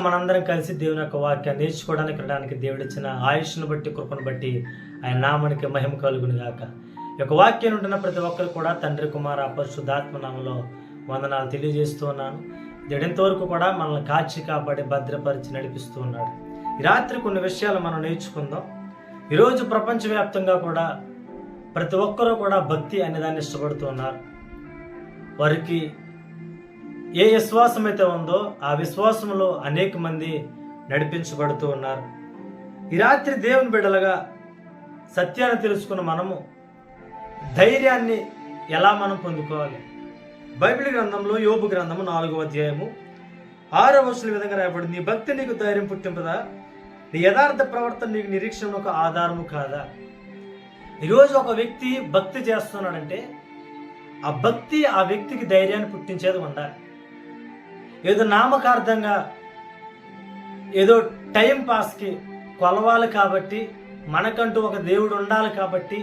మనందరం కలిసి దేవుని యొక్క వాక్యాన్ని నేర్చుకోవడానికి వెళ్ళడానికి దేవుడిచ్చిన ఆయుష్ను బట్టి కృపను బట్టి ఆయన నామానికి మహిమ కలుగును గాక. యొక్క వాక్యం ఉంటున్న ప్రతి ఒక్కరు కూడా తండ్రి కుమార పరిశుద్ధాత్మ నామంలో వందనాలు తెలియజేస్తూ ఉన్నాను. దేవుడు వరకు కూడా మనల్ని కాచి కాపాడి భద్రపరిచి నడిపిస్తూ ఉన్నాడు. ఈ రాత్రి కొన్ని విషయాలు మనం నేర్చుకుందాం. ఈరోజు ప్రపంచవ్యాప్తంగా కూడా ప్రతి ఒక్కరూ కూడా భక్తి అనే దాన్ని ఇష్టపడుతున్నారు వారికి ఏ విశ్వాసం అయితే ఉందో ఆ విశ్వాసంలో అనేక మంది నడిపించబడుతూ ఉన్నారు. ఈ రాత్రి దేవుని బిడ్డలుగా సత్యాన్ని తెలుసుకున్న మనము ధైర్యాన్ని ఎలా మనం పొందుకోవాలి? బైబిల్ గ్రంథంలో యోబు గ్రంథము నాలుగో అధ్యాయము ఆరో వర్షాల విధంగా రాయబడింది. నీ భక్తి నీకు ధైర్యం పుట్టింపదా? నీ యథార్థ ప్రవర్తన నీకు నిరీక్షణ ఒక ఆధారము కాదా? ఈరోజు ఒక వ్యక్తి భక్తి చేస్తున్నాడంటే ఆ భక్తి ఆ వ్యక్తికి ధైర్యాన్ని పుట్టించేది ఉండాలి. ఏదో నామకార్థంగా ఏదో టైం పాస్కి కొలవాలి కాబట్టి మనకంటూ ఒక దేవుడు ఉండాలి కాబట్టి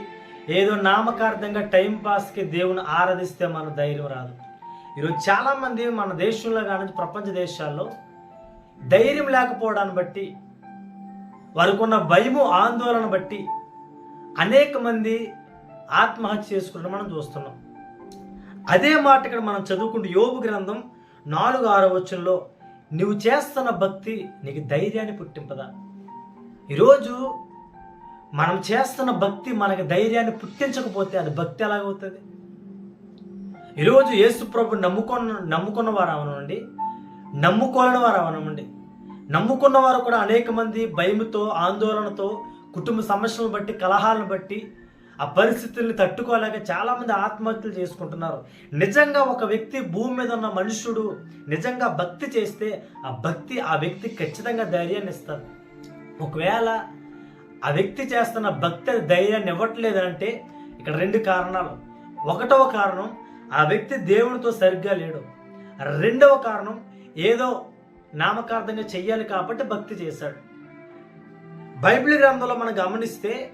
ఏదో నామకార్థంగా టైం పాస్కి దేవుని ఆరాధిస్తే మన ధైర్యం రాదు. ఈరోజు చాలామంది మన దేశంలో కానీ ప్రపంచ దేశాల్లో ధైర్యం లేకపోవడాన్ని బట్టి వారికి ఉన్న భయము ఆందోళన బట్టి అనేక మంది ఆత్మహత్య చేసుకుంటూ మనం చూస్తున్నాం. అదే మాట ఇక్కడ మనం చదువుకుంటే యోగు గ్రంథం నాలుగు ఆరో వచనంలో నువ్వు చేస్తున్న భక్తి నీకు ధైర్యాన్ని పుట్టింపదా? ఈరోజు మనం చేస్తున్న భక్తి మనకి ధైర్యాన్ని పుట్టించకపోతే అది భక్తి ఎలాగవుతుంది? ఈరోజు యేసు ప్రభు నమ్ముకున్న నమ్ముకున్న వారు అవనండి నమ్ముకోలేని వారు అవనండి నమ్ముకున్న వారు కూడా అనేక మంది భయముతో ఆందోళనతో కుటుంబ సమస్యలను బట్టి కలహాలను బట్టి ఆ పరిస్థితుల్ని తట్టుకోలేక చాలామంది ఆత్మహత్యలు చేసుకుంటున్నారు. నిజంగా ఒక వ్యక్తి భూమి మీద ఉన్న మనుషుడు నిజంగా భక్తి చేస్తే ఆ భక్తి ఆ వ్యక్తి ఖచ్చితంగా ధైర్యాన్ని ఇస్తారు. ఒకవేళ ఆ వ్యక్తి చేస్తున్న భక్తి ధైర్యాన్ని ఇవ్వట్లేదంటే ఇక్కడ రెండు కారణాలు. ఒకటవ కారణం ఆ వ్యక్తి దేవునితో సరిగ్గా లేడు. రెండవ కారణం ఏదో నామకార్థంగా చెయ్యాలి కాబట్టి భక్తి చేశాడు. బైబిల్ గ్రంథంలో మనం గమనిస్తే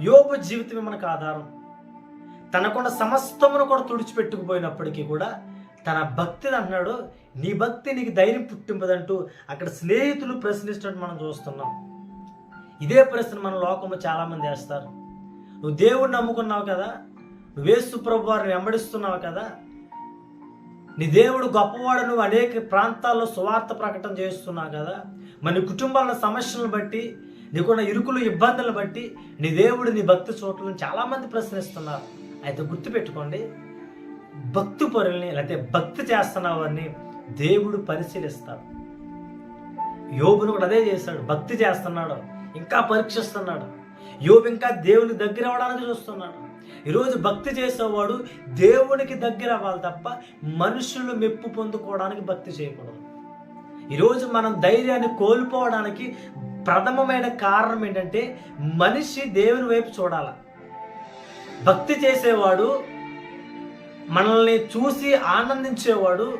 యోబు జీవితమే మనకు ఆధారం. తనకున్న సమస్తమును కూడా తుడిచిపెట్టుకుపోయినప్పటికీ కూడా తన భక్తిని అన్నాడు నీ భక్తి నీకు ధైర్యం పుట్టింపదంటూ అక్కడ స్నేహితులు ప్రశ్నిస్తున్నట్టు మనం చూస్తున్నాం. ఇదే ప్రశ్న మన లోకంలో చాలామంది వేస్తారు. నువ్వు దేవుడిని నమ్ముకున్నావు కదా నువ్వేసు ప్రభు వారిని వెంబడిస్తున్నావు కదా నీ దేవుడు గొప్పవాడు నువ్వు అనేక ప్రాంతాల్లో సువార్త ప్రకటన చేస్తున్నావు కదా మన కుటుంబాల సమస్యలను బట్టి నీకున్న ఇరుకులు ఇబ్బందులను బట్టి నీ దేవుడు నీ భక్తి చోట్లను చాలామంది ప్రశ్నిస్తున్నారు. అయితే గుర్తుపెట్టుకోండి భక్తి పరుల్ని లేకపోతే భక్తి చేస్తున్న వారిని దేవుడు పరిశీలిస్తాడు. యోబును కూడా అదే చేశాడు భక్తి చేస్తున్నాడు ఇంకా పరీక్షిస్తున్నాడు. యోబు ఇంకా దేవుని దగ్గర అవ్వడానికి చూస్తున్నాడు. ఈరోజు భక్తి చేసేవాడు దేవునికి దగ్గర అవ్వాలి తప్ప మనుషులు మెప్పు పొందుకోవడానికి భక్తి చేయకూడదు. ఈరోజు మనం ధైర్యాన్ని కోల్పోవడానికి ప్రథమమైన కారణం ఏంటంటే మనిషి దేవుని వైపు చూడాల. భక్తి చేసేవాడు మనల్ని చూసి ఆనందించేవాడు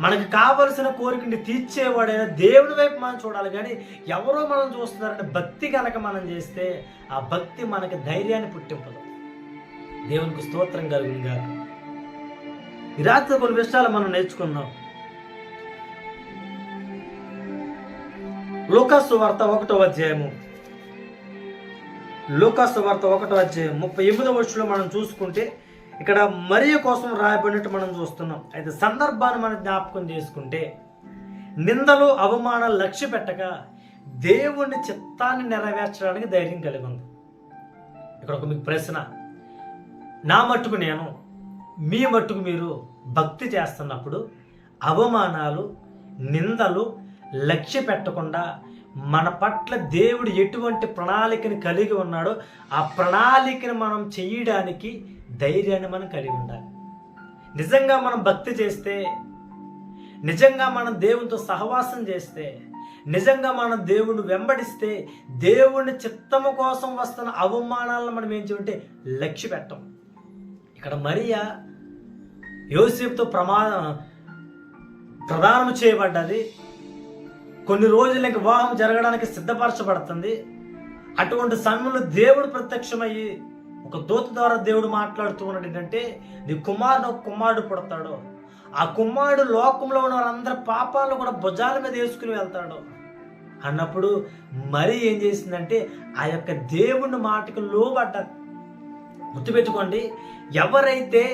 మనకు కావలసిన కోరికని తీర్చేవాడైనా దేవుని వైపు మనం చూడాలి. కానీ ఎవరో మనం చూస్తున్నారంటే భక్తి కనుక మనం చేస్తే ఆ భక్తి మనకి ధైర్యాన్ని పుట్టింపదు. దేవునికి స్తోత్రం కలుగును గాక. ఈ రాత్రి కొన్ని విషయాలు మనం నేర్చుకున్నాం లోకాసు వార్త ఒకటో అధ్యాయము. లోకాసు వార్త ఒకటో అధ్యాయం ముప్పై ఎనిమిదో వర్షంలో మనం చూసుకుంటే ఇక్కడ మరియ కోసం రాయబడినట్టు మనం చూస్తున్నాం. అయితే సందర్భాన్ని మనం జ్ఞాపకం చేసుకుంటే నిందలు అవమానాలు లక్ష్య పెట్టక దేవుని చిత్తాన్ని నెరవేర్చడానికి ధైర్యం కలిగి ఉంది. ఇక్కడ ఒక మీకు ప్రశ్న. నా మట్టుకు నేను మీ మట్టుకు మీరు భక్తి చేస్తున్నప్పుడు అవమానాలు నిందలు లక్ష్య పెట్టకుండా మన పట్ల దేవుడు ఎటువంటి ప్రణాళికని కలిగి ఉన్నాడో ఆ ప్రణాళికను మనం చేయడానికి ధైర్యాన్ని మనం కలిగి ఉండాలి. నిజంగా మనం భక్తి చేస్తే నిజంగా మనం దేవునితో సహవాసం చేస్తే నిజంగా మనం దేవుని వెంబడిస్తే దేవుని చిత్తము కోసం వస్తున్న అవమానాలను మనం ఏం చేయంటే లక్ష్య పెట్టం. ఇక్కడ మరియా యోసేపుతో ప్రమాదం ప్రదానం చేయబడ్డది. కొన్ని రోజులకి వివాహం జరగడానికి సిద్ధపరచబడుతుంది. అటువంటి సమయంలో దేవుడు ప్రత్యక్షమయ్యి ఒక దూత ద్వారా దేవుడు మాట్లాడుతూ ఉన్నాడు ఏంటంటే నీ కుమారుడు ఒక కుమారుడు పుడతాడు. ఆ కుమారుడు లోకంలో ఉన్న వారందరి పాపాలను కూడా భుజాల మీద వేసుకుని వెళ్తాడు. అన్నప్పుడు మరి ఏం చేసిందంటే ఆ యొక్క దేవుని మాటకు లోబడ్డ గుర్తుపెట్టుకోండి ఎవరైతే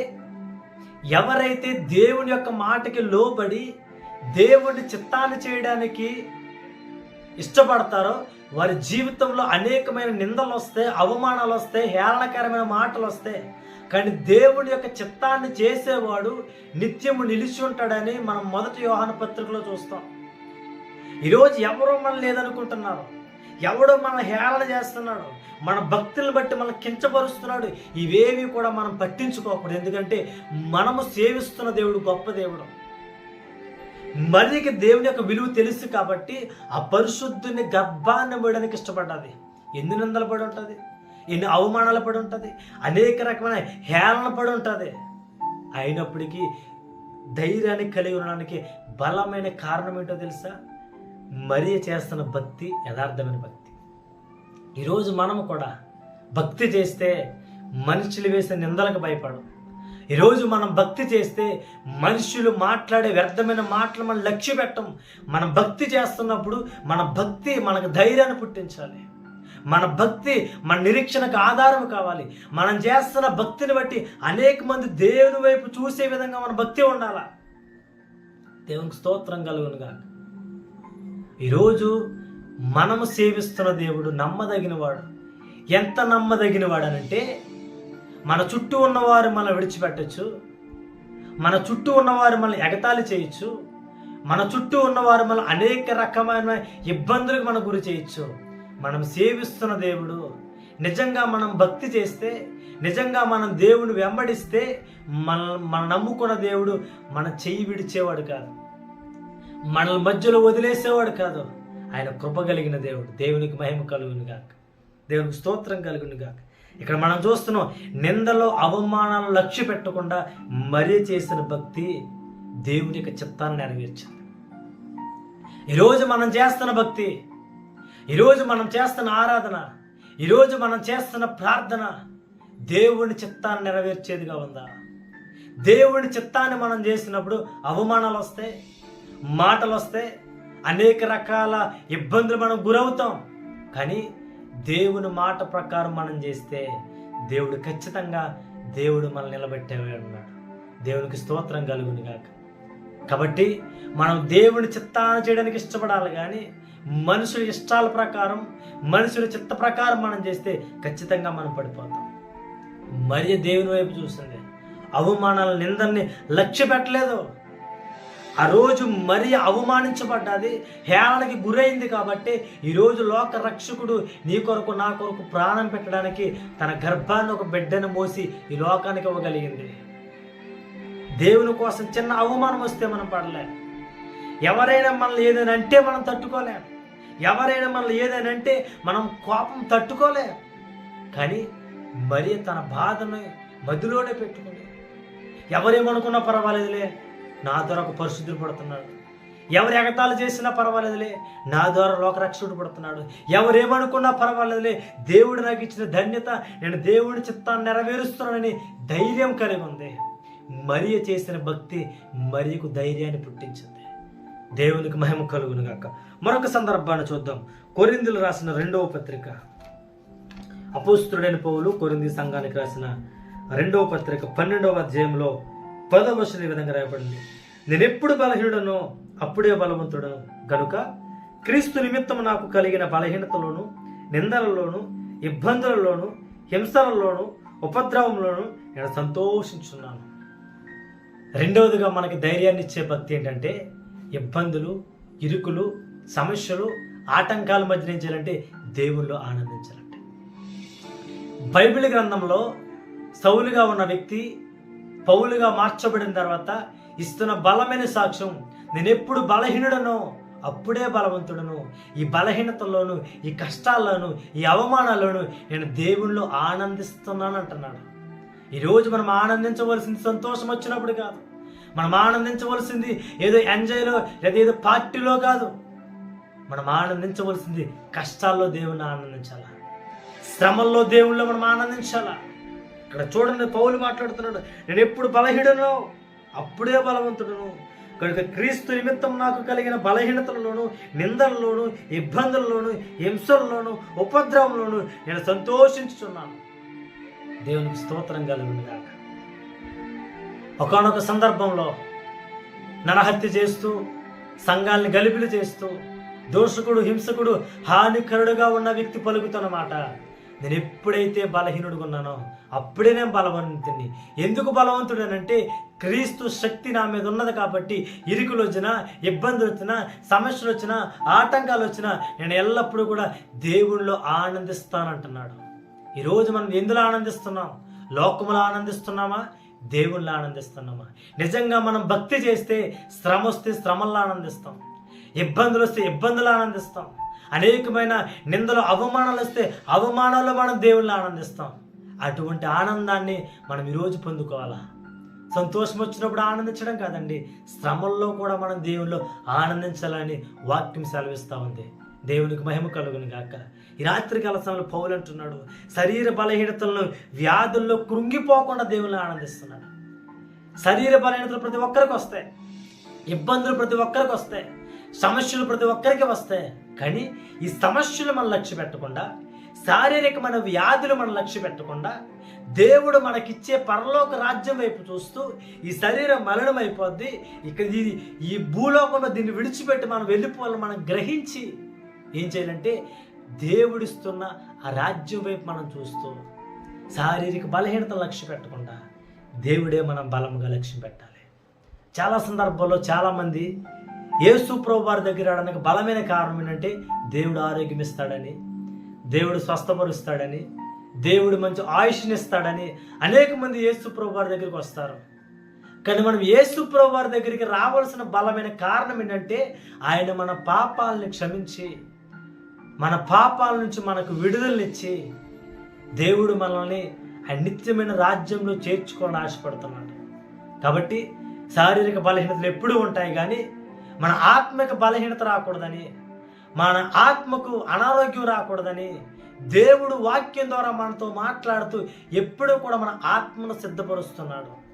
ఎవరైతే దేవుని యొక్క మాటకి లోబడి దేవుని చిత్తాన్ని చేయడానికి ఇష్టపడతారో వారి జీవితంలో అనేకమైన నిందలు వస్తాయి అవమానాలు వస్తాయి హేళనకరమైన మాటలు వస్తాయి కానీ దేవుడి యొక్క చిత్తాన్ని చేసేవాడు నిత్యము నిలిచి ఉంటాడని మనం మొదటి యోహాన పత్రికలో చూస్తాం. ఈరోజు ఎవరో మనం లేదనుకుంటున్నారు. ఎవడో మన హేళన చేస్తున్నాడు. మన భక్తులను బట్టి మనం కించపరుస్తున్నాడు. ఇవేవి కూడా మనం పట్టించుకోకూడదు. ఎందుకంటే మనము సేవిస్తున్న దేవుడు గొప్ప దేవుడు. మరికి దేవుని యొక్క విలువ తెలుసు కాబట్టి ఆ పరిశుద్ధుని గర్భాన్ని పోయడానికి ఇష్టపడ్డది. ఎన్ని నిందలు పడి ఉంటుంది? ఎన్ని అవమానాలు పడి ఉంటుంది? అనేక రకమైన హేళన పడి ఉంటుంది. అయినప్పటికీ ధైర్యాన్ని కలిగి ఉండడానికి బలమైన కారణం ఏంటో తెలుసా? మరీ చేస్తున్న భక్తి యథార్థమైన భక్తి. ఈరోజు మనము కూడా భక్తి చేస్తే మనుషులు వేసే నిందలకు భయపడం ఈరోజు మనం భక్తి చేస్తే మనుషులు మాట్లాడే వ్యర్థమైన మాటలు మనం లక్ష్య పెట్టం. మనం భక్తి చేస్తున్నప్పుడు మన భక్తి మనకు ధైర్యాన్ని పుట్టించాలి. మన భక్తి మన నిరీక్షణకు ఆధారం కావాలి. మనం చేస్తున్న భక్తిని బట్టి అనేక మంది దేవుని వైపు చూసే విధంగా మన భక్తి ఉండాలా? దేవునికి స్తోత్రం కలుగునుగా ఈరోజు మనము సేవిస్తున్న దేవుడు నమ్మదగినవాడు. ఎంత నమ్మదగినవాడు అనంటే మన చుట్టూ ఉన్నవారు మనం విడిచిపెట్టచ్చు. మన చుట్టూ ఉన్నవారు మనల్ని ఎగతాళి చేయొచ్చు. మన చుట్టూ ఉన్నవారు మన అనేక రకమైన ఇబ్బందులకు మనం గురి చేయొచ్చు. మనం సేవిస్తున్న దేవుడు నిజంగా మనం భక్తి చేస్తే నిజంగా మనం దేవుని వెంబడిస్తే మన మన నమ్ముకున్న దేవుడు మన చెయ్యి విడిచేవాడు కాదు. మనల్ని మధ్యలో వదిలేసేవాడు కాదు. ఆయన కృప కలిగిన దేవుడు. దేవునికి మహిమ కలుగును గాక దేవునికి స్తోత్రం కలుగును గాక ఇక్కడ మనం చూస్తున్నాం నిందలో అవమానాలు లక్ష్య పెట్టకుండా మరీ చేసిన భక్తి దేవుని యొక్క చిత్తాన్ని నెరవేర్చింది. ఈరోజు మనం చేస్తున్న భక్తి ఈరోజు మనం చేస్తున్న ఆరాధన ఈరోజు మనం చేస్తున్న ప్రార్థన దేవుని చిత్తాన్ని నెరవేర్చేదిగా ఉందా? దేవుని చిత్తాన్ని మనం చేసినప్పుడు అవమానాలు వస్తాయి మాటలు వస్తాయి అనేక రకాల ఇబ్బందులు మనం గురవుతాం. కానీ దేవుని మాట ప్రకారం మనం చేస్తే దేవుడు ఖచ్చితంగా దేవుడు మనల్ని నిలబెట్టే ఉన్నాడు. దేవునికి స్తోత్రం కలుగుని కాక కాబట్టి మనం దేవుని చిత్తాన్ని చేయడానికి ఇష్టపడాలి కానీ మనుషుల ఇష్టాల ప్రకారం మనుషుల చిత్త ప్రకారం మనం చేస్తే ఖచ్చితంగా మనం పడిపోతాం. మరి దేవుని వైపు చూస్తుంది. అవమానాల నిందల్ని లక్ష్య పెట్టలేదు ఆ రోజు మరీ అవమానించబడ్డది. హేళనకి గురైంది కాబట్టి ఈరోజు లోక రక్షకుడు నీ కొరకు నా కొరకు ప్రాణం పెట్టడానికి తన గర్భాన్ని ఒక బిడ్డను మోసి ఈ లోకానికి ఇవ్వగలిగింది. దేవుని కోసం చిన్న అవమానం వస్తే మనం పడలేం. ఎవరైనా మనల్ని ఏదైనా అంటే మనం తట్టుకోలేం. ఎవరైనా మనల్ని ఏదైనా అంటే మనం కోపం తట్టుకోలేం. కానీ మరి తన బాధను మదిలోనే పెట్టుకుని ఎవరేమనుకున్నా పర్వాలేదులే. నా ద్వారా ఒక పరిశుద్ధుడు పడుతున్నాడు. ఎవరు ఎగతాలు చేసినా పర్వాలేదులే నా ద్వారా లోకరక్షకుడు పడుతున్నాడు. ఎవరేమనుకున్నా పర్వాలేదులే దేవుడు నాకు ఇచ్చిన ధన్యత నేను దేవుని చిత్తాన్ని నెరవేరుస్తున్నానని ధైర్యం కలిగి ఉంది. మరియ చేసిన భక్తి మరియకు ధైర్యాన్ని పుట్టించింది. దేవునికి మహిమ కలుగును గాక. మరొక సందర్భాన్ని చూద్దాం. కొరిందులు రాసిన రెండవ పత్రిక. అపోస్తుడైన పౌలు కొరింది సంఘానికి రాసిన రెండవ పత్రిక పన్నెండవ అధ్యాయంలో పదవచన ఈ విధంగా రాయబడింది. నేను ఎప్పుడు బలహీనుడనో అప్పుడే బలవంతుడను గనుక క్రీస్తు నిమిత్తం నాకు కలిగిన బలహీనతలోను నిందలలోను ఇబ్బందులలోను హింసలలోను ఉపద్రవంలోను నేను సంతోషించున్నాను. రెండవదిగా మనకి ధైర్యాన్ని ఇచ్చే భక్తి ఏంటంటే ఇబ్బందులు ఇరుకులు సమస్యలు ఆటంకాల మధ్య ఏం చేయాలంటే దేవుళ్ళు ఆనందించాలంటే. బైబిల్ గ్రంథంలో సౌలుగా ఉన్న వ్యక్తి పౌలుగా మార్చబడిన తర్వాత ఇస్తున్న బలమైన సాక్ష్యం నేను ఎప్పుడు బలహీనుడనో అప్పుడే బలవంతుడను. ఈ బలహీనతల్లోను ఈ కష్టాల్లోను ఈ అవమానాల్లోను నేను దేవుళ్ళు ఆనందిస్తున్నాను అంటున్నాడు ఈరోజు మనం ఆనందించవలసింది సంతోషం వచ్చినప్పుడు కాదు. మనం ఆనందించవలసింది ఏదో ఎంజాయ్లో లేదా ఏదో పార్టీలో కాదు. మనం ఆనందించవలసింది కష్టాల్లో దేవుణ్ణి ఆనందించాలా? శ్రమల్లో దేవుళ్ళు మనం ఆనందించాలా? ఇక్కడ చూడండి పౌలు మాట్లాడుతున్నాడు నేను ఎప్పుడు బలహీడనో అప్పుడే బలవంతుడును. కనుక క్రీస్తు నిమిత్తం నాకు కలిగిన బలహీనతలలోను నిందలలోను ఇబ్బందులలోను హింసలలోను ఉపద్రవంలోను నేను సంతోషించుచున్నాను. దేవునికి స్తోత్రం కలిగిందాక ఒకనొక సందర్భంలో నరహత్య చేస్తూ సంఘాల్ని గలిపిలు చేస్తూ దోషకుడు హింసకుడు హానికరుడుగా ఉన్న వ్యక్తి పలుకుతున్నమాట నేను ఎప్పుడైతే బలహీనుడుగున్నానో అప్పుడే నేను బలవంతుని ఎందుకు బలవంతుడనంటే క్రీస్తు శక్తి నా మీద ఉన్నది కాబట్టి ఇరుకులు వచ్చినా ఇబ్బందులు వచ్చినా సమస్యలు వచ్చినా ఆటంకాలు వచ్చినా నేను ఎల్లప్పుడూ కూడా దేవుణ్ణిలో ఆనందిస్తానంటున్నాడు. ఈరోజు మనం ఎందులో ఆనందిస్తున్నాం? లోకములో ఆనందిస్తున్నామా? దేవుళ్ళు ఆనందిస్తున్నామా? నిజంగా మనం భక్తి చేస్తే శ్రమ వస్తే శ్రమల్లో ఆనందిస్తాం. ఇబ్బందులు వస్తే ఇబ్బందులు ఆనందిస్తాం. అనేకమైన నిందలు అవమానాలు వస్తే అవమానాల్లో మనం దేవుళ్ళని ఆనందిస్తాం. అటువంటి ఆనందాన్ని మనం ఈరోజు పొందుకోవాలా? సంతోషం వచ్చినప్పుడు ఆనందించడం కాదండి శ్రమల్లో కూడా మనం దేవుల్లో ఆనందించాలని వాక్యం సెలవిస్తూ ఉంది. దేవునికి మహిమ కలుగును గాక. ఈ రాత్రి కాల సమయంలో పౌలు అంటున్నాడు శరీర బలహీనతలను వ్యాధుల్లో కృంగిపోకుండా దేవుని ఆనందిస్తున్నాడు. శరీర బలహీనతలు ప్రతి ఒక్కరికి వస్తాయి ఇబ్బందులు ప్రతి ఒక్కరికి వస్తాయి సమస్యలు ప్రతి ఒక్కరికి వస్తాయి కానీ ఈ సమస్యలు మనం లక్ష్య పెట్టకుండా శారీరకమైన వ్యాధులు మనం లక్ష్య పెట్టకుండా దేవుడు మనకిచ్చే పరలోక రాజ్యం వైపు చూస్తూ ఈ శరీరం మరణం అయిపోద్ది. ఇక్కడ ఇది ఈ భూలోకంలో దీన్ని విడిచిపెట్టి మనం వెళ్ళిపోవాలని మనం గ్రహించి ఏం చేయాలంటే దేవుడిస్తున్న ఆ రాజ్యం వైపు మనం చూస్తూ శారీరక బలహీనత లక్ష్య పెట్టకుండా దేవుడే మనం బలంగా లక్ష్యం పెట్టాలి. చాలా సందర్భాల్లో చాలామంది యేసు ప్రభు వారి దగ్గర రావడానికి బలమైన కారణం ఏంటంటే దేవుడు ఆరోగ్యం ఇస్తాడని దేవుడు స్వస్థపరుస్తాడని దేవుడు మంచి ఆయుష్నిస్తాడని అనేక మంది యేసు ప్రభు వారి దగ్గరికి వస్తారు. కానీ మనం యేసు ప్రభు వారి దగ్గరికి రావాల్సిన బలమైన కారణం ఏంటంటే ఆయన మన పాపాలని క్షమించి మన పాపాల నుంచి మనకు విడుదలనిచ్చి దేవుడు మనల్ని ఆయన నిత్యమైన రాజ్యంలో చేర్చుకోవాలని ఆశపడుతున్నాడు. కాబట్టి శారీరక బలహీనతలు ఎప్పుడూ ఉంటాయి కానీ మన ఆత్మక బలహీనత రాకూడదని మన ఆత్మకు అనారోగ్యం రాకూడదని దేవుడు వాక్యం ద్వారా మనతో మాట్లాడుతూ ఎప్పుడూ కూడా మన ఆత్మను సిద్ధపరుస్తున్నాడు.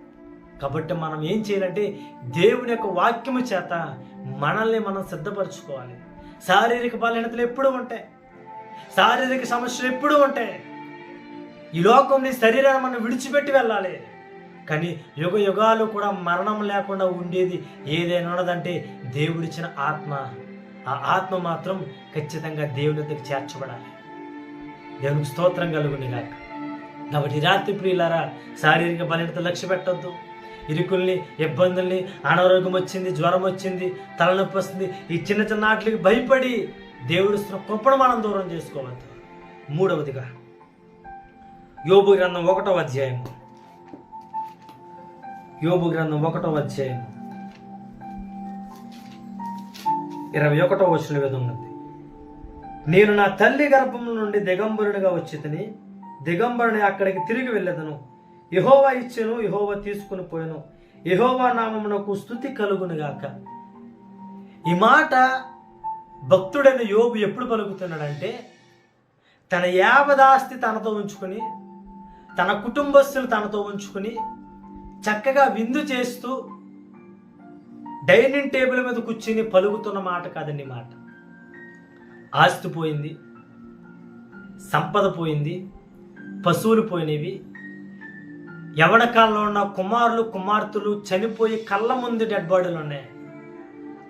కాబట్టి మనం ఏం చేయాలంటే దేవుని యొక్క వాక్యము చేత మనల్ని మనం సిద్ధపరచుకోవాలి. శారీరక బలహీనతలు ఎప్పుడూ ఉంటాయి. శారీరక సమస్యలు ఎప్పుడూ ఉంటాయి. ఈ లోకంని శరీరాన్ని మనం విడిచిపెట్టి వెళ్ళాలి. కానీ యుగ యుగాలు కూడా మరణం లేకుండా ఉండేది ఏదైనా ఉన్నదంటే దేవుడిచ్చిన ఆత్మ. ఆ ఆత్మ మాత్రం ఖచ్చితంగా దేవుని దగ్గర చేర్చబడాలి. దేవునికి స్తోత్రం కలుగుని గాక. కాబట్టి రాత్రి ప్రియులారా శారీరక బలహీనత లక్ష్య పెట్టొద్దు. ఇరుకుల్ని ఇబ్బందుల్ని అనారోగ్యం వచ్చింది జ్వరం వచ్చింది తలనొప్పి వస్తుంది ఈ చిన్న చిన్న వాటికి భయపడి దేవుడు ఇస్తున్న మనం దూరం చేసుకోవద్దు. మూడవదిగా యోబు గ్రంథం ఒకటో అధ్యాయం యోబు గ్రంథం ఒకటో అధ్యాయము. ఇరవై ఒకటో వచ్చిన విధంగా ఉన్నది. నేను నా తల్లి గర్భం నుండి దిగంబరునిగా వచ్చి తిని దిగంబరుని అక్కడికి తిరిగి వెళ్ళదను. యహోవా ఇచ్చెను యహోవా తీసుకుని పోయాను. యహోవా నామమునకు స్థుతి కలుగునుగాక ఈ మాట భక్తుడైన యోగు ఎప్పుడు పలుకుతున్నాడంటే తన యావదాస్తి తనతో ఉంచుకొని తన కుటుంబస్తులు తనతో ఉంచుకొని చక్కగా విందు చేస్తూ డైనింగ్ టేబుల్ మీద కూర్చుని పలుకుతున్న మాట కాదండి మాట. ఆస్తి పోయింది సంపద పోయింది పశువులు పోయినవి. యవన కాలంలో ఉన్న కుమారులు కుమార్తెలు చనిపోయి కళ్ళ ముందు డెడ్ బాడీలు ఉన్నాయి.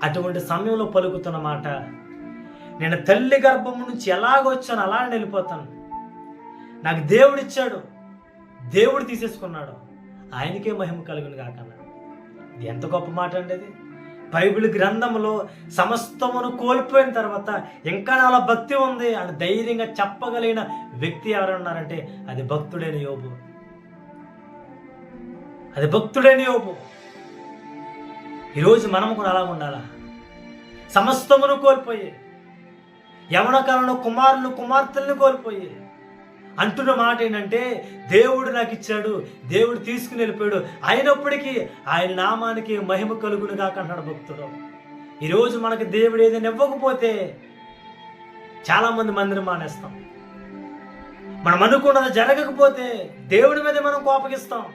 అటువంటి సమయంలో పలుకుతున్న మాట నేను తల్లి గర్భం నుంచి ఎలాగొచ్చాను అలా వెళ్ళిపోతాను నాకు దేవుడిచ్చాడు దేవుడు తీసేసుకున్నాడు. ఆయనకే మహిమ కలుగును కాకన్నాడు ఇది ఎంత గొప్ప మాట అండి అది? బైబిల్ గ్రంథంలో సమస్తమును కోల్పోయిన తర్వాత ఇంకా నాలో భక్తి ఉంది అని ధైర్యంగా చెప్పగలిగిన వ్యక్తి ఎవరన్నారంటే అది భక్తుడైన యోబు. అది భక్తుడైన యోబు. ఈరోజు మనం కూడా అలా ఉండాలా? సమస్తమును కోల్పోయి యవన కాలంలో కుమారులు కుమార్తెలను కోల్పోయి అంటున్న మాట ఏంటంటే దేవుడు నాకు ఇచ్చాడు దేవుడు తీసుకుని వెళ్ళిపోయాడు. అయినప్పటికీ ఆయన నామానికి మహిమ కలుగును కాక అంటాడు భక్తుడు. ఈరోజు మనకి దేవుడు ఏదైనా ఇవ్వకపోతే చాలామంది మందిని మానేస్తాం. మనం అనుకున్నది జరగకపోతే దేవుడి మీద మనం కోపగిస్తాం.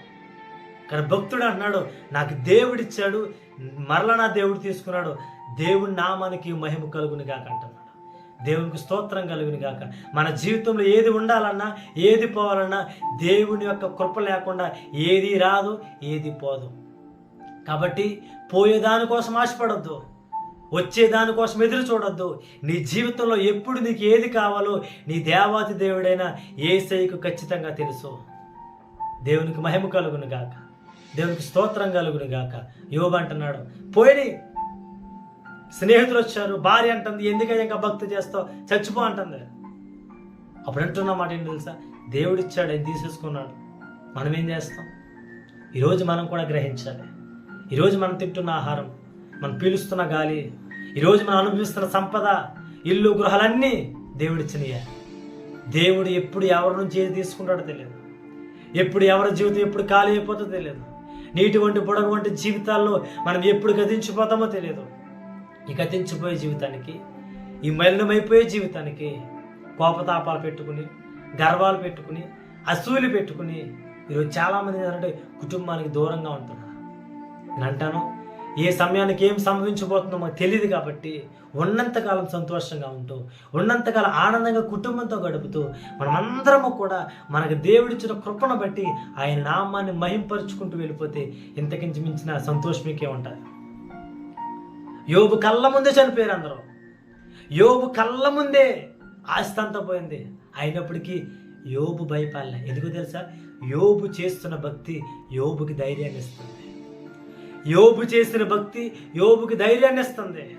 కానీ భక్తుడు అంటున్నాడు నాకు దేవుడిచ్చాడు మరల నా దేవుడు తీసుకున్నాడు దేవుడి నామానికి మహిమ కలుగుని కాక అంటున్నాడు. దేవునికి స్తోత్రం కలుగుని కాక మన జీవితంలో ఏది ఉండాలన్నా ఏది పోవాలన్నా దేవుని యొక్క కృప లేకుండా ఏది రాదు ఏది పోదు. కాబట్టి పోయేదానికోసం ఆశపడద్దు. వచ్చేదానికోసం ఎదురు చూడొద్దు. నీ జీవితంలో ఎప్పుడు నీకు ఏది కావాలో నీ దేవాతి దేవుడైన ఏసైకు ఖచ్చితంగా తెలుసు. దేవునికి మహిమ కలుగును గాక. దేవునికి స్తోత్రం కలుగును గాక. యోగ అంటున్నాడు పోయి స్నేహితులు వచ్చారు భార్య అంటుంది ఎందుకయ్యా ఇంకా భక్తి చేస్తావు? చచ్చిపో అంటుంది. అప్పుడు అంటున్న మాట ఏంటి తెలుసా? దేవుడిచ్చాడు ఆయన తీసేసుకున్నాడు. మనం ఏం చేస్తాం? ఈరోజు మనం కూడా గ్రహించాలి. ఈరోజు మనం తింటున్న ఆహారం మనం పీలుస్తున్న గాలి ఈరోజు మనం అనుభవిస్తున్న సంపద ఇల్లు గృహాలన్నీ దేవుడిచ్చినయే దేవుడు ఎప్పుడు ఎవరి నుంచి ఏది తీసుకుంటాడో తెలియదు. ఎప్పుడు ఎవరి జీవితం ఎప్పుడు ఖాళీ అయిపోతుందో తెలియదు. నీటి వంటి బుడగ వంటి జీవితాల్లో మనం ఎప్పుడు గతించిపోతామో తెలియదు. ఈ గతించిపోయే జీవితానికి ఈ మలినమైపోయే జీవితానికి కోపతాపాలు పెట్టుకుని గర్వాలు పెట్టుకుని అసూలు పెట్టుకుని ఈరోజు చాలామంది ఏంటంటే కుటుంబానికి దూరంగా ఉంటున్నారు. నేను అంటాను ఏ సమయానికి ఏం సంభవించబోతుందో మాకు తెలియదు కాబట్టి ఉన్నంతకాలం సంతోషంగా ఉంటూ ఉన్నంతకాలం ఆనందంగా కుటుంబంతో గడుపుతూ మనమందరము కూడా మనకు దేవుడిచ్చిన కృపను బట్టి ఆయన నామాన్ని మహింపరుచుకుంటూ వెళ్ళిపోతే ఇంతకించి మించిన సంతోషం మీకే ఉంటుంది. యోబు కళ్ళ ముందే చనిపోయారు అందరూ. యోబు కళ్ళ ముందే ఆస్తంతా పోయింది. అయినప్పటికీ యోబు భయపడలే. ఎందుకు తెలుసా? యోబు చేస్తున్న భక్తి యోబుకి ధైర్యాన్ని ఇస్తుంది. యోబు చేసిన భక్తి యోబుకి ధైర్యాన్ని ఇస్తుంది.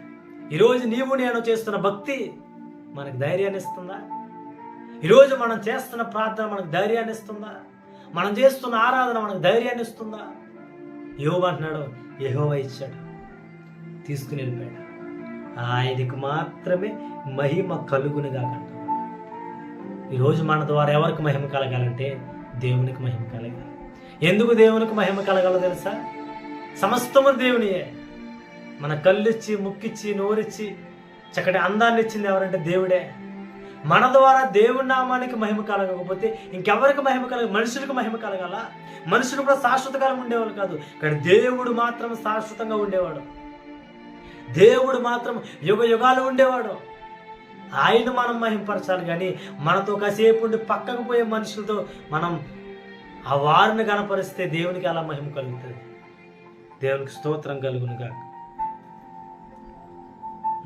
ఈరోజు నీవు నేను చేస్తున్న భక్తి మనకు ధైర్యాన్ని ఇస్తుందా? ఈరోజు మనం చేస్తున్న ప్రార్థన మనకు ధైర్యాన్ని ఇస్తుందా? మనం చేస్తున్న ఆరాధన మనకు ధైర్యాన్ని ఇస్తుందా? యోబు అంటున్నాడు యహోవ ఇచ్చాడు. తీసుకుని వెళ్ళిపోయాడు. ఆయనకు మాత్రమే మహిమ కలుగునుగా కంటున్నాడు ఈరోజు మన ద్వారా ఎవరికి మహిమ కలగాలంటే దేవునికి మహిమ కలగాలి. ఎందుకు దేవునికి మహిమ కలగాలో తెలుసా? సమస్తము దేవునియే. మన కళ్ళిచ్చి ముక్కిచ్చి నోరిచ్చి చక్కటి అందాన్ని ఇచ్చింది ఎవరంటే దేవుడే. మన ద్వారా దేవుని నామానికి మహిమ కలగకపోతే ఇంకెవరికి మహిమ కలగ మనుషులకు మహిమ కలగాల? మనుషులు కూడా శాశ్వత కాలం ఉండేవాళ్ళు కాదు. కానీ దేవుడు మాత్రం శాశ్వతంగా ఉండేవాడు. దేవుడు మాత్రం యుగ యుగాలు ఉండేవాడు. ఆయన మనం మహింపరచాలి కానీ మనతో కాసేపు ఉండి పక్కకు పోయే మనుషులతో మనం ఆ వారిని కనపరిస్తే దేవునికి అలా మహిమ కలుగుతుంది? దేవునికి స్తోత్రం కలుగునుగా.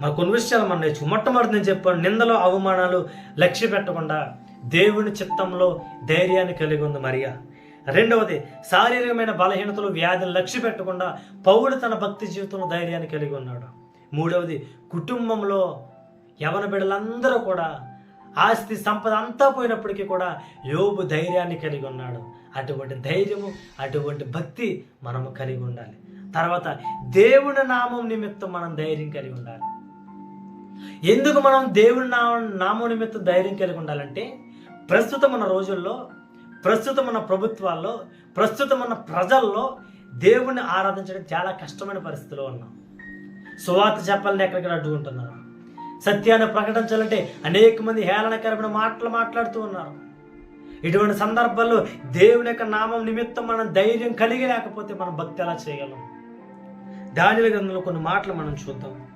మరి కొన్ని విషయాలు మనం నేర్చు మొట్టమొదటి నేను చెప్పాను నిందలో అవమానాలు లక్ష్య పెట్టకుండా దేవుని చిత్తంలో ధైర్యాన్ని కలిగి ఉంది మరియా. రెండవది శారీరకమైన బలహీనతలు వ్యాధిని లక్ష్య పెట్టకుండా పౌరుడు తన భక్తి జీవితంలో ధైర్యాన్ని కలిగి ఉన్నాడు. మూడవది కుటుంబంలో యవన బిడ్డలందరూ కూడా ఆస్తి సంపద అంతా పోయినప్పటికీ కూడా యోబు ధైర్యాన్ని కలిగి ఉన్నాడు. అటువంటి ధైర్యము అటువంటి భక్తి మనము కలిగి ఉండాలి. తర్వాత దేవుని నామం నిమిత్తం మనం ధైర్యం కలిగి ఉండాలి. ఎందుకు మనం దేవుని నామం నామం నిమిత్తం ధైర్యం కలిగి ఉండాలంటే ప్రస్తుతం మన రోజుల్లో ప్రస్తుతం ఉన్న ప్రభుత్వాల్లో ప్రస్తుతం ఉన్న ప్రజల్లో దేవుణ్ణి ఆరాధించడం చాలా కష్టమైన పరిస్థితిలో ఉన్నాం. సువార్త చెప్పాలని ఎక్కడికి అడ్డుకుంటున్నారు సత్యాన్ని ప్రకటించాలంటే అనేక మంది హేళనకరమైన మాటలు మాట్లాడుతూ ఉన్నారు. ఇటువంటి సందర్భాల్లో దేవుని యొక్క నామం నిమిత్తం మనం ధైర్యం కలిగి లేకపోతే మనం భక్తి ఎలా చేయగలం? దాని గ్రంథంలో కొన్ని మాటలు మనం చూద్దాం.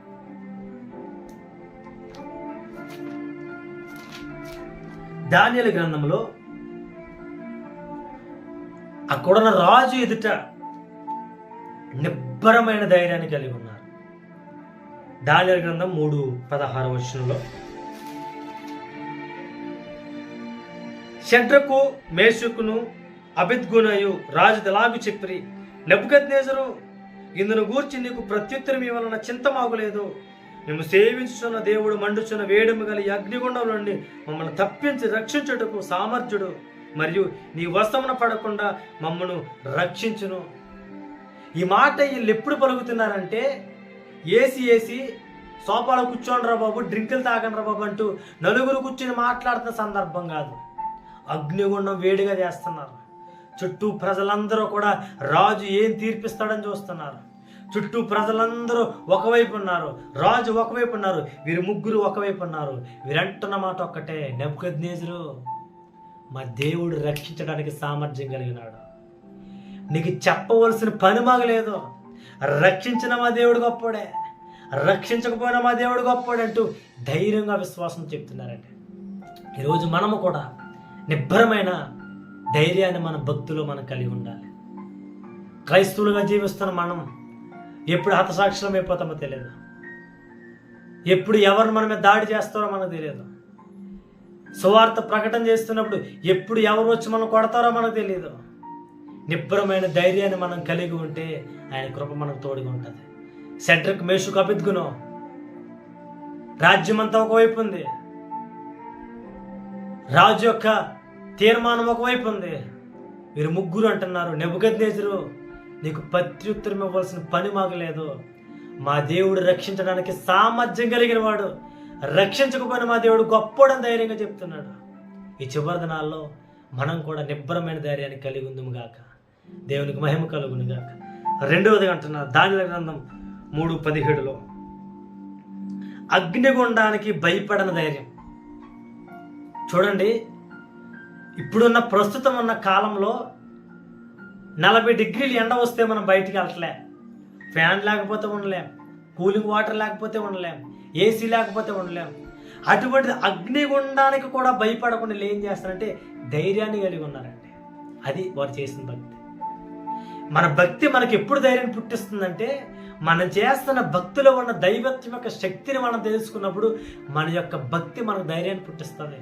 దానియల గ్రంథంలో అక్కడున్న రాజు ఎదుట నిబ్బరమైన ధైర్యాన్ని కలిగి ఉన్నారు. దానియల గ్రంథం మూడు పదహారు వచనంలో. శంట్రకు మేషుకును అభిద్గునయు రాజు ఎలాగు చెప్పిరి నెప్పుకద్నేజరు ఇందును గూర్చి నీకు ప్రత్యుత్తరం ఇవ్వాలన్న చింత మాగులేదు మేము సేవించుచున్న దేవుడు మండుచున్న వేడుము గల అగ్నిగుండం నుండి మమ్మల్ని తప్పించి రక్షించుటకు సామర్థ్యుడు. మరియు నీ వశమున పడకుండా మమ్మను రక్షించును. ఈ మాట వీళ్ళు ఎప్పుడు పలుకుతున్నారంటే ఏసి ఏసి సోఫాలో కూర్చోండి రా బాబు డ్రింకులు తాగండి రా బాబు అంటూ నలుగురు కూర్చొని మాట్లాడుతున్న సందర్భం కాదు. అగ్నిగుండం వేడిగా చేస్తున్నారు. చుట్టూ ప్రజలందరూ కూడా రాజు ఏం తీర్పిస్తాడని చూస్తున్నారు. చుట్టూ ప్రజలందరూ ఒకవైపు ఉన్నారు. రాజు ఒకవైపు ఉన్నారు. వీరు ముగ్గురు ఒకవైపు ఉన్నారు. వీరంటున్న మాట ఒక్కటే నెప్పుకొద్నేజరు మా దేవుడు రక్షించడానికి సామర్థ్యం కలిగినాడు. నీకు చెప్పవలసిన పని మాగలేదు రక్షించిన మా దేవుడు గొప్పడే. రక్షించకపోయినా మా దేవుడు గొప్పడే అంటూ ధైర్యంగా విశ్వాసం చెప్తున్నారండి. ఈరోజు మనము కూడా నిబ్బరమైన ధైర్యాన్ని మన భక్తులు మనం కలిగి ఉండాలి. క్రైస్తవులుగా జీవిస్తున్న మనం ఎప్పుడు హతసాక్షరం అయిపోతామో తెలియదు ఎప్పుడు ఎవరు మన మీద దాడి చేస్తారో మనకు తెలియదు సువార్త ప్రకటన చేస్తున్నప్పుడు ఎప్పుడు ఎవరు వచ్చి మనం కొడతారో మనకు తెలియదు నిబ్బరమైన ధైర్యాన్ని మనం కలిగి ఉంటే ఆయన కృప మనకు తోడుగా ఉంటుంది. సెడ్రిక్ మేషు అభిద్గును రాజ్యం అంతా ఒకవైపు ఉంది. రాజు యొక్క తీర్మానం ఒకవైపు ఉంది. వీరు ముగ్గురు అంటున్నారు నెబుకద్నేజరు నీకు ప్రత్యుత్తరం ఇవ్వాల్సిన పని మాకు లేదు. మా దేవుడు రక్షించడానికి సామర్థ్యం కలిగిన వాడు రక్షించకపోయిన మా దేవుడు గొప్పోడని ధైర్యంగా చెప్తున్నాడు. ఈ చివరి దినాల్లో మనం కూడా నిబ్బరమైన ధైర్యాన్ని కలిగి ఉందము గాక. దేవునికి మహిమ కలుగును గాక. రెండవది అంటున్నారు దానిల గ్రంథం మూడు పదిహేడులో అగ్నిగుండానికి భయపడని ధైర్యం. చూడండి ఇప్పుడున్న ప్రస్తుతం ఉన్న కాలంలో నలభై డిగ్రీలు ఎండ వస్తే మనం బయటికి వెళ్ళట్లే. ఫ్యాన్ లేకపోతే ఉండలేం. కూలింగ్ వాటర్ లేకపోతే ఉండలేం. ఏసీ లేకపోతే ఉండలేము అటువంటి అగ్నిగుండానికి కూడా భయపడకుండా ఏం చేస్తారంటే ధైర్యాన్ని కలిగి ఉన్నారండి. అది వారు చేసిన భక్తి. మన భక్తి మనకి ఎప్పుడు ధైర్యం పుట్టిస్తుందంటే మనం చేస్తున్న భక్తిలో ఉన్న దైవత్వం యొక్క శక్తిని మనం తెలుసుకున్నప్పుడు మన యొక్క భక్తి మనకు ధైర్యాన్ని పుట్టిస్తుంది.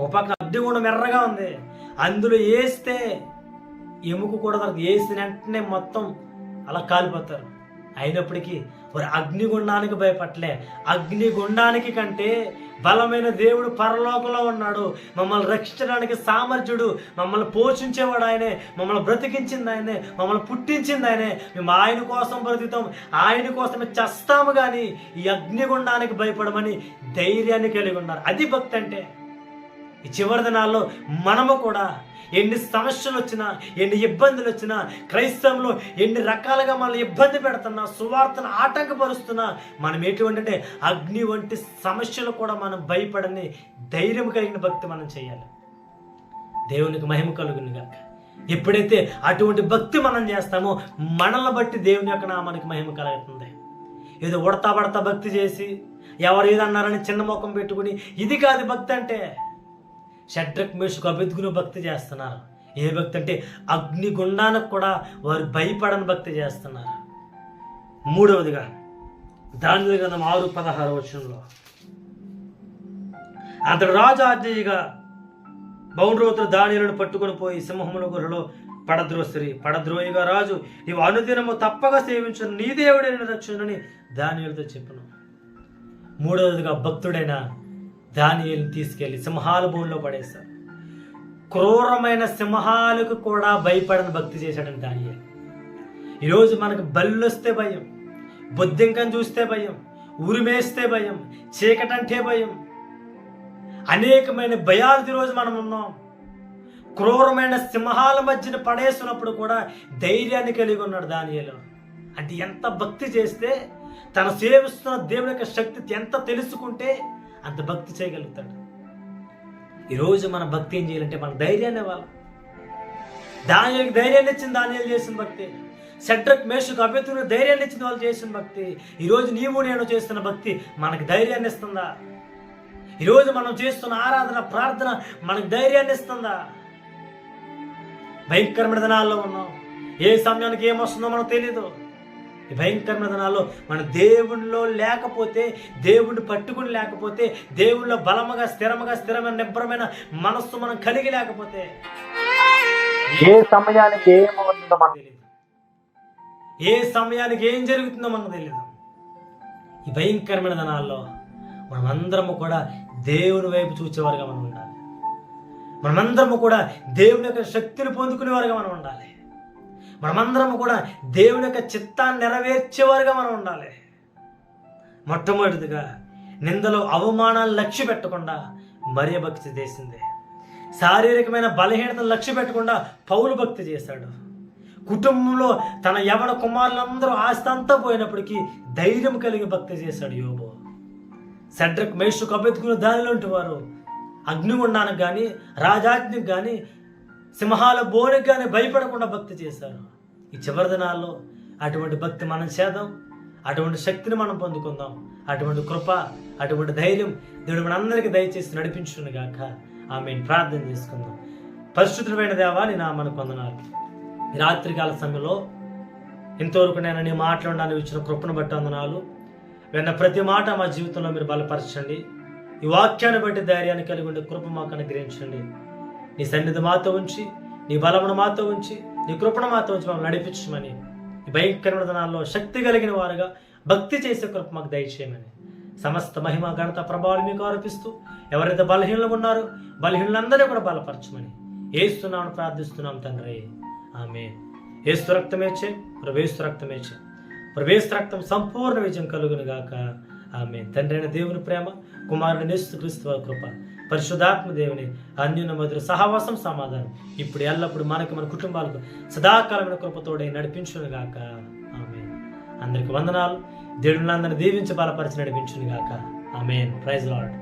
ఒక పక్క అగ్నిగుండం ఎర్రగా ఉంది. అందులో వేస్తే ఎముక కూడా వేసిన వెంటనే మొత్తం అలా కాలిపోతారు. అయినప్పటికీ అగ్నిగుండానికి భయపడలే. అగ్నిగుండానికి కంటే బలమైన దేవుడు పరలోకంలో ఉన్నాడు. మమ్మల్ని రక్షించడానికి సామర్థ్యుడు మమ్మల్ని పోషించేవాడు ఆయనే. మమ్మల్ని బ్రతికించింది ఆయనే. మమ్మల్ని పుట్టించింది ఆయనే. మేము ఆయన కోసం బ్రతుకుతాం. ఆయన కోసమే చస్తాము కానీ ఈ అగ్నిగుండానికి భయపడమని ధైర్యాన్ని కలిగి ఉన్నారు. అది భక్తి అంటే ఈ చివరి దినాల్లో మనము కూడా ఎన్ని సమస్యలు వచ్చినా ఎన్ని ఇబ్బందులు వచ్చినా క్రైస్తవంలో ఎన్ని రకాలుగా మనల్ని ఇబ్బంది పెడుతున్నా సువార్తను ఆటంకపరుస్తున్నా మనం ఎటువంటి అంటే అగ్ని వంటి సమస్యలు కూడా మనం భయపడని ధైర్యం కలిగిన భక్తి మనం చేయాలి. దేవునికి మహిమ కలుగును గాక. ఎప్పుడైతే అటువంటి భక్తి మనం చేస్తామో మనల్ని బట్టి దేవుని యొక్క నామానికి మహిమ కలుగుతుంది. ఏదో ఉడతా పడతా భక్తి చేసి ఎవరు ఏదన్నారని చిన్న ముఖం పెట్టుకుని ఇది కాదు భక్తి అంటే. షడ్రక్ మేషుకు అభ్యర్థుకుని భక్తి చేస్తున్నారు. ఏ భక్తి అంటే అగ్నిగుండానికి కూడా వారు భయపడని భక్తి చేస్తున్నారు. మూడవదిగా దాని గ్రంథం ఆరు పదహారు వచనంలో. అతడు రాజు ఆజ్ఞగా బౌండ్రోతులు దానిలను పట్టుకొని పోయి సింహముల గురలో పడద్రోసిరి. పడద్రోయిగా రాజు నీవు అనుదినము తప్పక సేవించను నీ దేవుడైన రక్షణని దానిలతో చెప్పను. మూడవదిగా భక్తుడైన దానియలు తీసుకెళ్ళి సింహాల భూమిలో పడేశారు. క్రూరమైన సింహాలకు కూడా భయపడని భక్తి చేశాడని దానియల్. ఈరోజు మనకు బల్లొస్తే భయం బొద్దింకం చూస్తే భయం ఉరిమేస్తే భయం చీకటంటే భయం. అనేకమైన భయాలు రోజు మనం ఉన్నాం. క్రూరమైన సింహాల మధ్యన పడేసినప్పుడు కూడా ధైర్యాన్ని కలిగి ఉన్నాడు దానియలో. అంటే ఎంత భక్తి చేస్తే తను సేవిస్తున్న దేవుని యొక్క శక్తి ఎంత తెలుసుకుంటే అంత భక్తి చేయగలుగుతాడు. ఈరోజు మన భక్తి ఏం చేయాలంటే మన ధైర్యాన్ని ఇవ్వాలి. దానికి ధైర్యాన్ని ఇచ్చింది దానియాలు చేసిన భక్తి. సెట్రక్ మేషకు అభ్యర్థులకు ధైర్యాన్ని ఇచ్చిన వాళ్ళు చేసిన భక్తి. ఈరోజు నీవు నేను చేస్తున్న భక్తి మనకు ధైర్యాన్ని ఇస్తుందా? ఈరోజు మనం చేస్తున్న ఆరాధన ప్రార్థన మనకు ధైర్యాన్ని ఇస్తుందా? భయంకరమైన దినాల్లో ఉన్నాం. ఏ సమయానికి ఏమొస్తుందో మనకు తెలియదు ఈ భయంకరమైన దినాల్లో మన దేవునిలో లేకపోతే దేవుణ్ణి పట్టుకుని లేకపోతే దేవుళ్ళో బలముగా స్థిరముగా స్థిరమైన నిబ్బరమైన మనస్సు మనం కలిగి లేకపోతే ఏ సమయానికి ఏమవుతుందో మనకు తెలియదు ఏ సమయానికి ఏం జరుగుతుందో మనకు తెలియదు ఈ భయంకరమైన దినాల్లో మనమందరము కూడా దేవుని వైపు చూసేవారుగా మనం ఉండాలి. మనమందరము కూడా దేవుని యొక్క శక్తిని పొందుకునేవారుగా మనం ఉండాలి. మనమందరం కూడా దేవుని యొక్క చిత్తాన్ని నెరవేర్చేవారుగా మనం ఉండాలి. మొట్టమొదటిదిగా నిందలో అవమానాలు లక్ష్య పెట్టకుండా మరియ భక్తి చేసింది. శారీరకమైన బలహీనతను లక్ష్య పెట్టకుండా పౌలు భక్తి చేశాడు. కుటుంబంలో తన యవన కుమారులందరూ ఆస్తి అంతా పోయినప్పటికీ ధైర్యం కలిగి భక్తి చేశాడు యోబో. సెడ్రక్ మేషుకు అభ్యర్థుకున్న దానిలోంటి వారు అగ్నిగుండానికి కానీ రాజాజ్ఞకు కానీ సింహాల బోనికి కానీ భయపడకుండా భక్తి చేశారు. ఈ చివరి దినాల్లో అటువంటి భక్తి మనం చేద్దాం. అటువంటి శక్తిని మనం పొందుకుందాం. అటువంటి కృప అటువంటి ధైర్యం దేవుడు మనందరికీ దయచేసి నడిపించును గాక. ఆమె ప్రార్థన చేసుకుందాం. పరిశుద్ధమైన దేవా నా మనకు పొందనాలు రాత్రికాల సమయంలో ఇంతవరకు నేను నీ మాట్లాడడానికి ఇచ్చిన కృపను బట్టి వందనాలు. విన్న ప్రతి మాట మా జీవితంలో మీరు బలపరచండి. ఈ వాక్యాన్ని బట్టి ధైర్యాన్ని కలిగి ఉండే కృప మాకు అనుగ్రహించండి. నీ సన్నిధి మాతో ఉంచి నీ బలమును మాతో ఉంచి నీ కృపను మాతో ఉంచి మమ్మల్ని నడిపించమని. ఈ భయంకరమైన దినాల్లో శక్తి కలిగిన వారుగా భక్తి చేసే కృప మాకు దయచేయమని. సమస్త మహిమ ఘనత ప్రభావాలు మీకు ఆరోపిస్తూ ఎవరైతే బలహీనలు ఉన్నారో బలహీనులందరూ కూడా బలపరచమని. ఏస్తున్నామని ప్రార్థిస్తున్నాం తండ్రి. ఆమె ఏస్తు రక్తమేచ్చే ప్రవేశు రక్తమేచ్చే ప్రవేశ రక్తం సంపూర్ణ విజయం కలుగును గాక ఆమె తండ్రైన దేవుని ప్రేమ కుమారుని నేస్తు క్రీస్తు కృప పరిశుధాత్మ దేవుని అన్యున మధుర సహవాసం సమాధానం. ఇప్పుడు ఎల్లప్పుడు మనకి మన కుటుంబాలకు సదాకాలమైన కృపతోడే నడిపించును గాక ఆమె అందరికి వందనాలు. దేవుని అందరిని దీవించి బలపరిచి నడిపించును గాక ఆమెన్. Praise lord